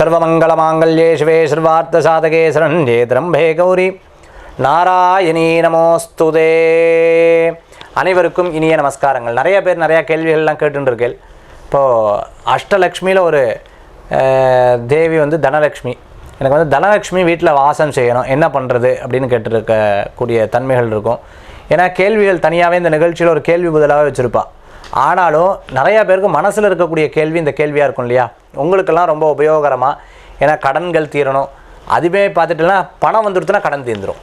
சர்வமங்கலமாங்கல்யே சிவே சர்வார்த்த சாதகே சரண்யே திரம்பே கௌரி. நாராயணீ நமோஸ்துதே அனைவருக்கும் இனிய நமஸ்காரங்கள். நிறைய பேர் நிறையா கேள்விகள்லாம் கேட்டுட்டு இப்போது அஷ்டலக்ஷ்மியில் ஒரு தேவி வந்து தனலக்ஷ்மி. எனக்கு வந்து தனலக்ஷ்மி வீட்டில் வாசம் செய்யணும். என்ன பண்ணுறது அப்படின்னு கேட்டிருக்கக்கூடிய தன்மைகள் இருக்கும். ஏன்னா கேள்விகள் தனியாகவே இந்த நிகழ்ச்சியில் ஒரு கேள்வி முதலாகவே வச்சுருப்பா. ஆனாலும் நிறையா பேருக்கு மனசில் இருக்கக்கூடிய கேள்வி இந்த கேள்வியாக இருக்கும் இல்லையா? உங்களுக்கெல்லாம் ரொம்ப உபயோகரமாக ஏன்னா கடன்கள் தீரணும். அதுவே பார்த்துட்டுனா பணம் வந்துடுத்துனா கடன் தீர்ந்துடும்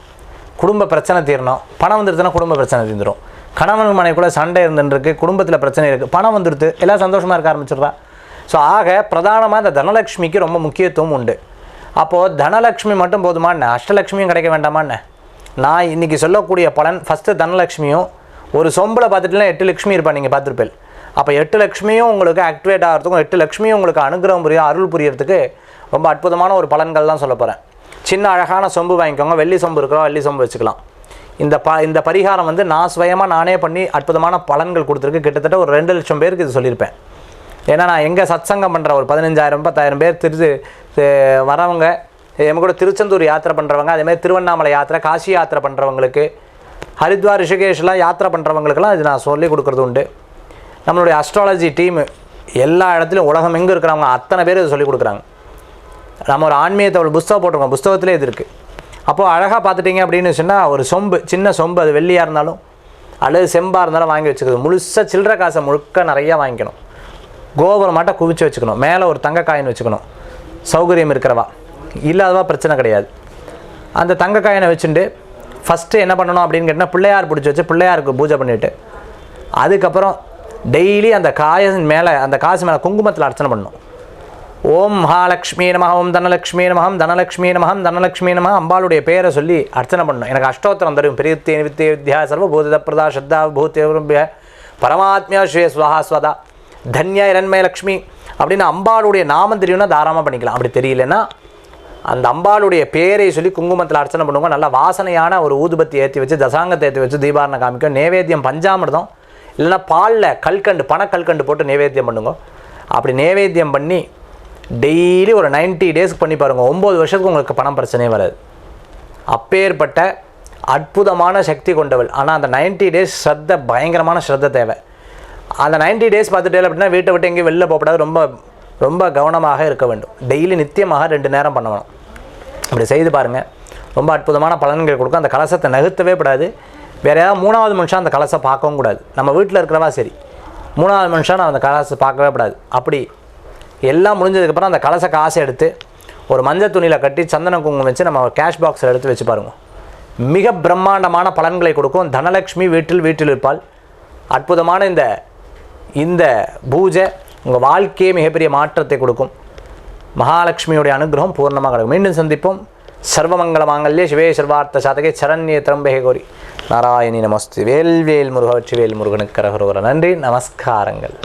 குடும்ப பிரச்சனை தீரணும். பணம் வந்துடுதுன்னா குடும்ப பிரச்சனை தீர்ந்துடும் கணவன் மனைவி கூட சண்டை இருந்துருக்கு குடும்பத்தில் பிரச்சனை இருக்குது பணம் வந்துடுது. எல்லாம் சந்தோஷமாக இருக்க ஆரம்பிச்சிடுறா. ஸோ ஆக பிரதானமாக இந்த தனலக்ஷ்மிக்கு ரொம்ப முக்கியத்துவம் உண்டு. அப்போது தனலக்ஷ்மி மட்டும் போதுமான்னு அஷ்டலக்ஷ்மியும் கிடைக்க வேண்டாமான்னு நான் இன்றைக்கி சொல்லக்கூடிய பலன் ஃபஸ்ட்டு தனலக்ஷ்மியும் ஒரு சொம்பில் பார்த்துட்டுலாம் எட்டு லக்ஷ்மி இருப்பான் நீங்கள் பார்த்துருப்பேன் அப்போ எட்டு லக்ஷ்மியும் உங்களுக்கு ஆக்டிவேட் ஆகிறதுக்கும் எட்டு லக்ஷ்மியும் உங்களுக்கு அனுகிரகம் புரியும் அருள் புரியறதுக்கு ரொம்ப அற்புதமான ஒரு பலன்கள் தான் சொல்ல போகிறேன் சின்ன அழகான சொம்பு வாங்கிக்கோங்க. வெள்ளி சொம்பு இருக்கிறோம் வெள்ளி சொம்பு வச்சுக்கலாம். இந்த ப இந்த பரிகாரம் வந்து நான் சுயமாக நானே பண்ணி அற்புதமான பலன்கள் கொடுத்துருக்கு. கிட்டத்தட்ட ஒரு ரெண்டு லட்சம் பேருக்கு இது சொல்லியிருப்பேன். ஏன்னா நான் எங்கே சத்சங்கம் பண்ணுற ஒரு பதினஞ்சாயிரம் பத்தாயிரம் பேர் திரு வரவங்க எம்ம கூட திருச்செந்தூர் யாத்திரை பண்ணுறவங்க அதேமாதிரி திருவண்ணாமலை யாத்திரை காசி யாத்திரை பண்ணுறவங்களுக்கு ஹரித்வார் ரிஷிகேஷ்லாம் யாத்திரை பண்ணுறவங்களுக்கெல்லாம் இது நான் சொல்லி கொடுக்குறது உண்டு. நம்மளுடைய அஸ்ட்ராலஜி டீமு எல்லா இடத்துலையும் உலகம் எங்கே இருக்கிறவங்க அத்தனை பேர் இதை சொல்லிக் கொடுக்குறாங்க. நம்ம ஒரு ஆன்மீகத்தை ஒரு புஸ்தகம் போட்டிருக்கோம். புஸ்தகத்திலே இது இருக்குது அப்போது அழகாக பார்த்துட்டிங்க அப்படின்னு சொன்னால் ஒரு சொம்பு சின்ன சொம்பு அது வெள்ளியாக இருந்தாலும் அல்லது செம்பாக இருந்தாலும் வாங்கி வச்சுக்கிறது. முழுசாக சில்லற காசை முழுக்க நிறையா வாங்கிக்கணும். கோபுரம் மாட்டம் குவிச்சு வச்சுக்கணும். மேலே ஒரு தங்க காயின் வச்சுக்கணும். சௌகரியம் இருக்கிறவா? இல்லாதவா பிரச்சனை கிடையாது. அந்த தங்க காயினை வச்சுட்டு ஃபஸ்ட்டு என்ன பண்ணணும் அப்படின்னு கேட்டால் பிள்ளையார் பிடிச்சி வச்சு பிள்ளையாருக்கு பூஜை பண்ணிவிட்டு அதுக்கப்புறம் டெய்லி அந்த காயின் மேலே அந்த காசு மேலே குங்குமத்தில் அர்ச்சனை பண்ணணும் ஓம் மகாலட்சுமி நம ஓம் தனலக்ஷ்மி நமகம் தனலக்ஷ்மி நமகம் தனலக்ஷ்மி நம அம்பாளுடைய பேரை சொல்லி அர்ச்சனை பண்ணணும் எனக்கு அஷ்டோத்திரம் தெரியும் பிரித்தி நிவித்திய வித்யா சர்வபூத பிரதா ஸ்ரத்தா பூத்திய பரமாத்மியா ஸ்ரீ சுவஹா ஸ்வதா. தன்யா இரண்மய லக்ஷ்மி அப்படின்னு அம்பாளுடைய நாமம் தெரியும்னா தாராளமாக பண்ணிக்கலாம். அப்படி தெரியலன்னா அந்த அம்பாளுடைய பேரை சொல்லி குங்குமத்தில் அர்ச்சனை பண்ணுவோம் நல்லா வாசனையான ஒரு ஊதுபத்தி ஏற்றி வச்சு தசாங்கத்தை ஏற்றி வச்சு தீபாரண காமிக்கும். நேவேத்தியம் பஞ்சாமிர்தம். இல்லைன்னா பாலில் கல்கண்டு பணக்கல்கண்டு போட்டு நைவேத்தியம் பண்ணுங்க. அப்படி நைவேத்தியம் பண்ணி டெய்லி ஒரு 90 டேஸ்க்கு பண்ணி பாருங்க. ஒம்பது வருஷத்துக்கு உங்களுக்கு பணம் பிரச்சனையே வராது. அப்பேற்பட்ட அற்புதமான சக்தி கொண்டவள். ஆனால் அந்த 90 டேஸ் ஸ்ரத்த பயங்கரமான ஸ்ரத்த தேவை. அந்த 90 டேஸ் பார்த்துட்டே அப்படின்னா வீட்டை விட்டு எங்கேயும் வெளில போகக்கூடாது ரொம்ப ரொம்ப கவனமாக இருக்க வேண்டும். டெய்லி நித்தியமாக ரெண்டு நேரம் பண்ணணும். அப்படி செய்து பாருங்கள் ரொம்ப அற்புதமான பலன்கள் கொடுக்கும். அந்த கலசத்தை நகர்த்தவே கூடாது. வேறு ஏதாவது மூணாவது மனுஷன் அந்த கலசை பார்க்கவும் கூடாது. நம்ம வீட்டில் இருக்கிறவா சரி. மூணாவது மனுஷன் அந்த கலசை பார்க்கவே கூடாது. அப்படி எல்லாம் முடிஞ்சதுக்கப்புறம் அந்த கலசை காசை எடுத்து ஒரு மஞ்சள் துணியில் கட்டி சந்தன குங்குமம் வச்சு நம்ம கேஷ் பாக்ஸில் எடுத்து வச்சு பாருங்க. மிக பிரம்மாண்டமான பலன்களை கொடுக்கும். தனலக்ஷ்மி வீட்டில் வீட்டில் இருப்பாள். அற்புதமான இந்த இந்த பூஜை உங்கள் வாழ்க்கையே மிகப்பெரிய மாற்றத்தை கொடுக்கும். மகாலட்சுமியுடைய அனுகிரகம் பூர்ணமாக கிடைக்கும் மீண்டும் சந்திப்போம். சர்வமங்கள மாங்கல்யே சிவே சர்வார்த்த சாதகே சரண்ய திரம்பே கோரி. நாராயணி நமஸ்து. வேல்வேல் முருகவற்றி வேல் முருகனுக்கு கரகரோகர. நன்றி நமஸ்காரங்கள்.